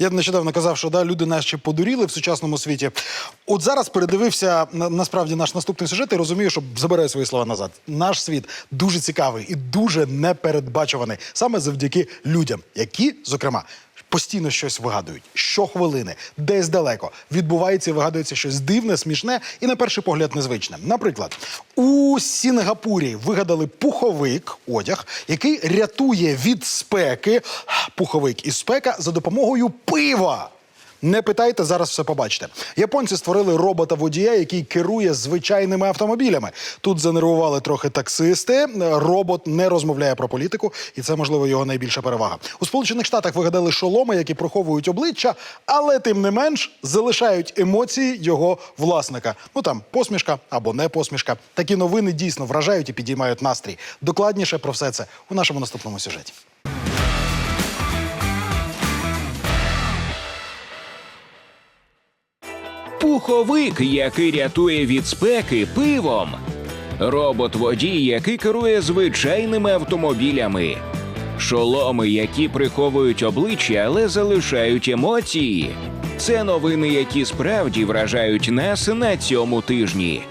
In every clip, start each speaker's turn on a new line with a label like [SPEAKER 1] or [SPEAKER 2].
[SPEAKER 1] Я нещодавно казав, що да, люди наші подуріли в сучасному світі. От зараз передивився на, насправді наш наступний сюжет і розумію, що забираю свої слова назад. Наш світ дуже цікавий і дуже непередбачуваний саме завдяки людям, які, зокрема, постійно щось вигадують. Щохвилини, десь далеко відбувається і вигадується щось дивне, смішне і на перший погляд незвичне. Наприклад, у Сінгапурі вигадали пуховик, одяг, який рятує від спеки пуховик і спека за допомогою пива. Не питайте, зараз все побачите. Японці створили робота-водія, який керує звичайними автомобілями. Тут занервували трохи таксисти. Робот не розмовляє про політику, і це можливо його найбільша перевага. У Сполучених Штатах вигадали шоломи, які приховують обличчя, але тим не менш залишають емоції його власника. Ну там посмішка або не посмішка. Такі новини дійсно вражають і підіймають настрій. Докладніше про все це у нашому наступному сюжеті.
[SPEAKER 2] Пуховик, який рятує від спеки пивом. Робот-водій, який керує звичайними автомобілями. Шоломи, які приховують обличчя, але залишають емоції. Це новини, які справді вражають нас на цьому тижні.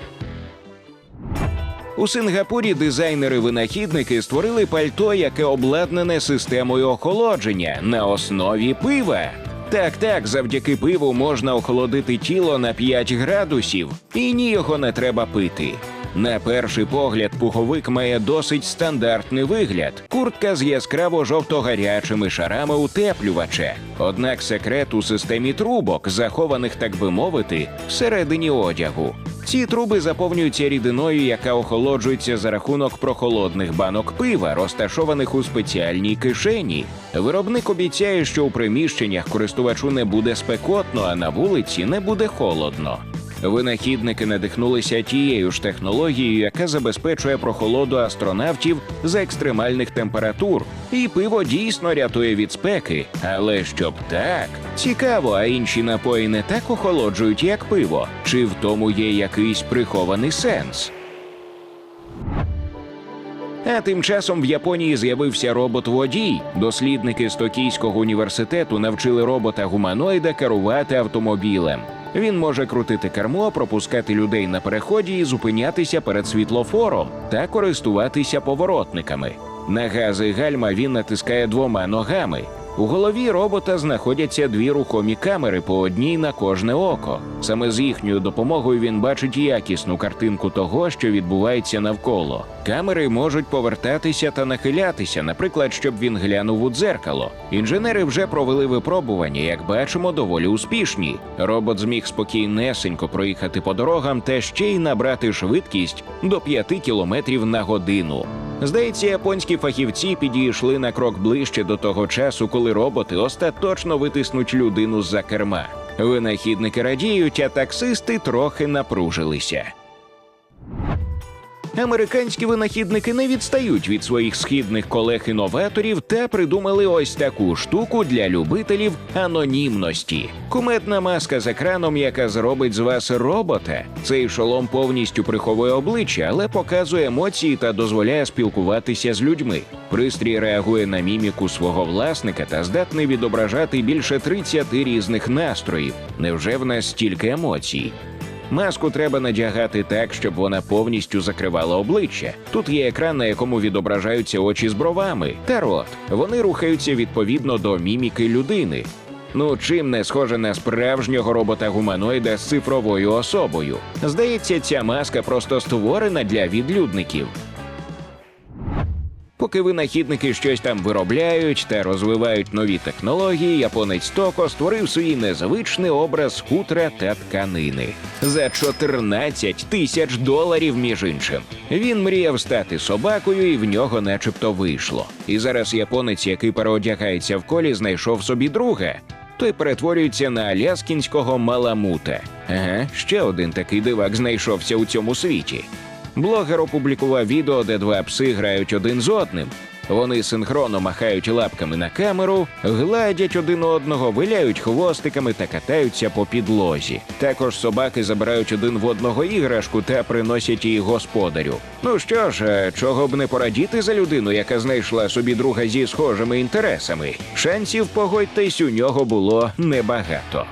[SPEAKER 2] У Сингапурі дизайнери-винахідники створили пальто, яке обладнане системою охолодження на основі пива. Так, так, завдяки пиву можна охолодити тіло на 5 градусів, і ні його не треба пити. На перший погляд, пуховик має досить стандартний вигляд: куртка з яскраво жовто-гарячими шарами утеплювача. Однак секрет у системі трубок, захованих, так би мовити, всередині одягу. Ці труби заповнюються рідиною, яка охолоджується за рахунок прохолодних банок пива, розташованих у спеціальній кишені. Виробник обіцяє, що у приміщеннях користувачу не буде спекотно, а на вулиці не буде холодно. Винахідники надихнулися тією ж технологією, яка забезпечує прохолоду астронавтів за екстремальних температур, і пиво дійсно рятує від спеки. Але щоб так цікаво, а інші напої не так охолоджують, як пиво, чи в тому є якийсь прихований сенс? А тим часом в Японії з'явився робот-водій. Дослідники з Токійського університету навчили робота гуманоїда керувати автомобілем. Він може крутити кермо, пропускати людей на переході і зупинятися перед світлофором та користуватися поворотниками. На гази гальма він натискає двома ногами. У голові робота знаходяться дві рухомі камери по одній на кожне око. Саме з їхньою допомогою він бачить якісну картинку того, що відбувається навколо. Камери можуть повертатися та нахилятися, наприклад, щоб він глянув у дзеркало. Інженери вже провели випробування, як бачимо, доволі успішні. Робот зміг спокійнесенько проїхати по дорогам та ще й набрати швидкість до 5 кілометрів на годину. Здається, японські фахівці підійшли на крок ближче до того часу, коли роботи остаточно витиснуть людину з-за керма. Винахідники радіють, а таксисти трохи напружилися. Американські винахідники не відстають від своїх східних колег-інноваторів та придумали ось таку штуку для любителів анонімності. Кумедна маска з екраном, яка зробить з вас робота. Цей шолом повністю приховує обличчя, але показує емоції та дозволяє спілкуватися з людьми. Пристрій реагує на міміку свого власника та здатний відображати більше 30 різних настроїв. Невже в нас стільки емоцій? Маску треба надягати так, щоб вона повністю закривала обличчя. Тут є екран, на якому відображаються очі з бровами та рот. Вони рухаються відповідно до міміки людини. Ну, чим не схоже на справжнього робота-гуманоїда з цифровою особою. Здається, ця маска просто створена для відлюдників. Поки винахідники щось там виробляють та розвивають нові технології, японець Токо створив свій незвичний образ хутра та тканини за 14 тисяч доларів. Між іншим, він мріяв стати собакою, і в нього, начебто, вийшло. І зараз японець, який переодягається в колі, знайшов собі друга. Той перетворюється на аляскінського маламута. Ага, ще один такий дивак знайшовся у цьому світі. Блогер опублікував відео, де два пси грають один з одним. Вони синхронно махають лапками на камеру, гладять один одного, виляють хвостиками та катаються по підлозі. Також собаки забирають один в одного іграшку та приносять її господарю. Ну що ж, е, чого б не порадіти за людину, яка знайшла собі друга зі схожими інтересами. Шансів погодьтесь у нього було небагато.